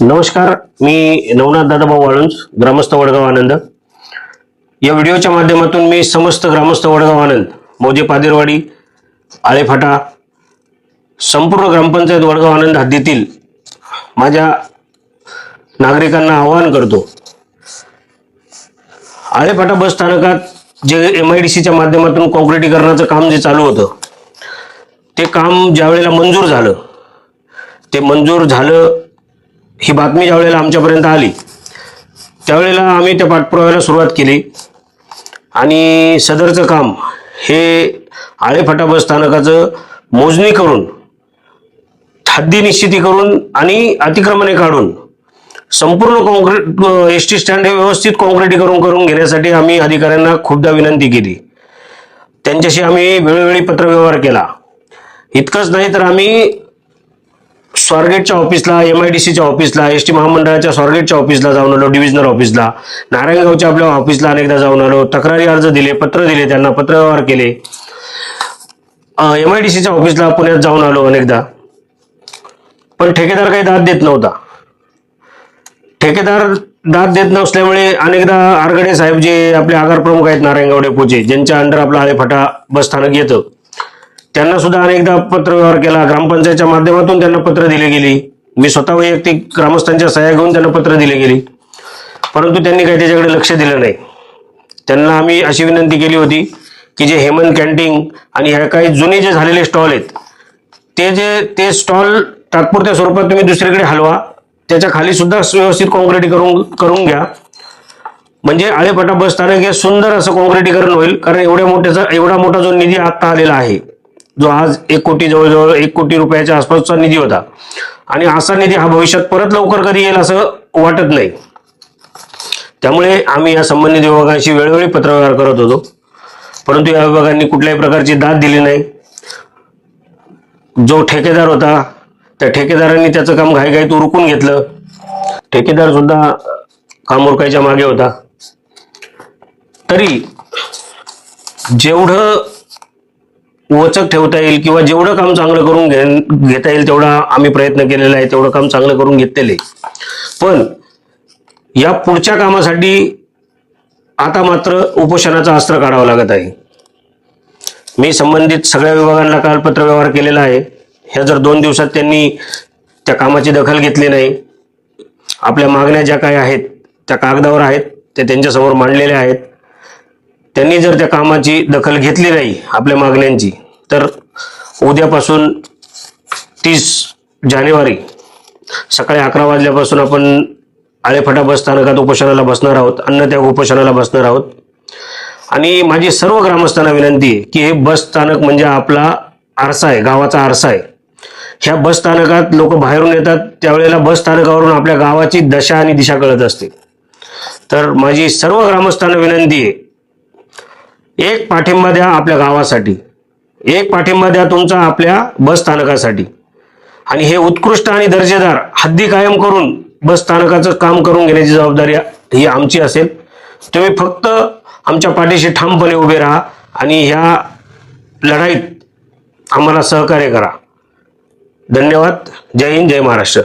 नमस्कार मी नवनाथ दादाभाऊ वाळुंज ग्रामस्थ वडगाव आनंद. या व्हिडिओच्या माध्यमातून मी समस्त ग्रामस्थ वडगाव आनंद मौजे पादेरवाडी आळेफाटा संपूर्ण ग्रामपंचायत वडगाव आनंद हद्दीतील माझ्या नागरिकांना आवाहन करतो. आळेफाटा बस स्थानकात जे एम आय डी सीच्या माध्यमातून कॉन्क्रिटीकरणाचं काम जे चालू होतं ते काम ज्यावेळेला मंजूर झालं ते मंजूर झालं ही बातमी ज्या वेळेला आमच्यापर्यंत आली त्यावेळेला आम्ही त्या पाठपुराव्याला सुरुवात केली. आणि सदरचं काम हे आळेफाटा बस स्थानकाचं मोजणी करून हद्दी निश्चिती करून आणि अतिक्रमणे काढून संपूर्ण कॉन्क्रीट एस टी स्टँड हे व्यवस्थित कॉन्क्रिटीकरण करून घेण्यासाठी आम्ही अधिकाऱ्यांना खूपदा विनंती केली. त्यांच्याशी आम्ही वेळोवेळी पत्रव्यवहार केला. इतकंच नाही तर आम्ही स्वारगेटच्या ऑफिसला एम आय डी सीच्या ऑफिसला एस टी महामंडळाच्या स्वारगेटच्या ऑफिसला जाऊन आलो डिव्हिजनल ऑफिसला. नारायणगावच्या आपल्या ऑफिसला अनेकदा जाऊन आलो. तक्रारी अर्ज दिले पत्र दिले त्यांना पत्रव्यवहार केले. एम आय डी सीच्या ऑफिसला पुण्यात जाऊन आलो अनेकदा. पण ठेकेदार काही दाद देत नव्हता. ठेकेदार दाद देत नसल्यामुळे अनेकदा आरगडे साहेब जे आपले आगार प्रमुख आहेत नारायणगाव डेपोचे ज्यांच्या अंडर आपला आळेफाटा बस स्थानक येतं त्यांना सुद्धा अनेकदा पत्रव्यवहार केला. ग्रामपंचायतच्या माध्यमातून त्यांना पत्र दिली गेली. मी स्वतः वैयक्तिक ग्रामस्थांच्या सह्या घेऊन त्यांना पत्र दिली गेली. परंतु त्यांनी काही त्याच्याकडे लक्ष दिलं नाही. त्यांना आम्ही अशी विनंती केली होती की जे हेमंत कॅन्टीन आणि ह्या काही जुने जे झालेले स्टॉल आहेत ते जे ते स्टॉल तात्पुरत्या स्वरूपात तुम्ही दुसरीकडे हलवा त्याच्याखाली सुद्धा व्यवस्थित कॉन्क्रिटी करून करून घ्या. म्हणजे आळेपटा बस स्थानक हे सुंदर असं कॉन्क्रिटीकरण होईल कारण एवढ्या मोठ्याचा एवढा मोठा जो निधी आत्ता आलेला आहे जो आज एक कोटी जवळजवळ एक कोटी रुपयाच्या आसपासचा निधी होता. आणि असा निधी हा भविष्यात परत लवकर कधी येईल असं वाटत नाही. त्यामुळे आम्ही या संबंधित विभागांशी वेळोवेळी पत्रव्यवहार करत होतो. परंतु या विभागांनी कुठल्याही प्रकारची दाद दिली नाही. जो ठेकेदार होता त्या ठेकेदारांनी त्याचं काम घाईघाईत उरकून घेतलं. ठेकेदार सुद्धा काम उरकायच्या मागे होता. तरी जेवढं वचक ठेवता येईल किंवा जेवढं काम चांगलं करून घे घेता येईल तेवढा आम्ही प्रयत्न केलेला आहे तेवढं काम चांगलं करून घेतलेले. पण या पुढच्या कामासाठी आता मात्र उपोषणाचं अस्त्र काढावं लागत आहे. मी संबंधित सगळ्या विभागांना काल पत्रव्यवहार केलेला आहे. ह्या जर दोन दिवसात त्यांनी त्या कामाची दखल घेतली नाही आपल्या मागण्या ज्या काही आहेत त्या कागदावर आहेत ते त्यांच्यासमोर मांडलेल्या आहेत. त्यांनी जर त्या कामाची दखल घेतली नाही आपल्या मागण्यांची तर उद्यापासून तीस जानेवारी सकाळी अकरा वाजल्यापासून आपण आळेफाटा बस स्थानकात उपोषणाला बसणार आहोत अन्न त्या उपोषणाला बसणार आहोत. आणि माझी सर्व ग्रामस्थांना विनंती आहे की हे बस स्थानक म्हणजे आपला आरसा आहे गावाचा आरसा आहे. ह्या बस स्थानकात लोक बाहेरून येतात त्यावेळेला बस स्थानकावरून आपल्या गावाची दशा आणि दिशा कळत असते. तर माझी सर्व ग्रामस्थांना विनंती आहे एक पाठिंबा द्या आपल्या गावासाठी. एक पाठिंबा द्या तुमचा आपल्या बस स्थानकासाठी. आणि हे उत्कृष्ट आणि दर्जेदार हद्दी कायम करून बस स्थानकाचं काम करून घेण्याची जबाबदारी ही आमची असेल. तुम्ही फक्त आमच्या पाठीशी ठामपणे उभे राहा आणि ह्या लढाईत आम्हाला सहकार्य करा. धन्यवाद. जय हिंद जय महाराष्ट्र.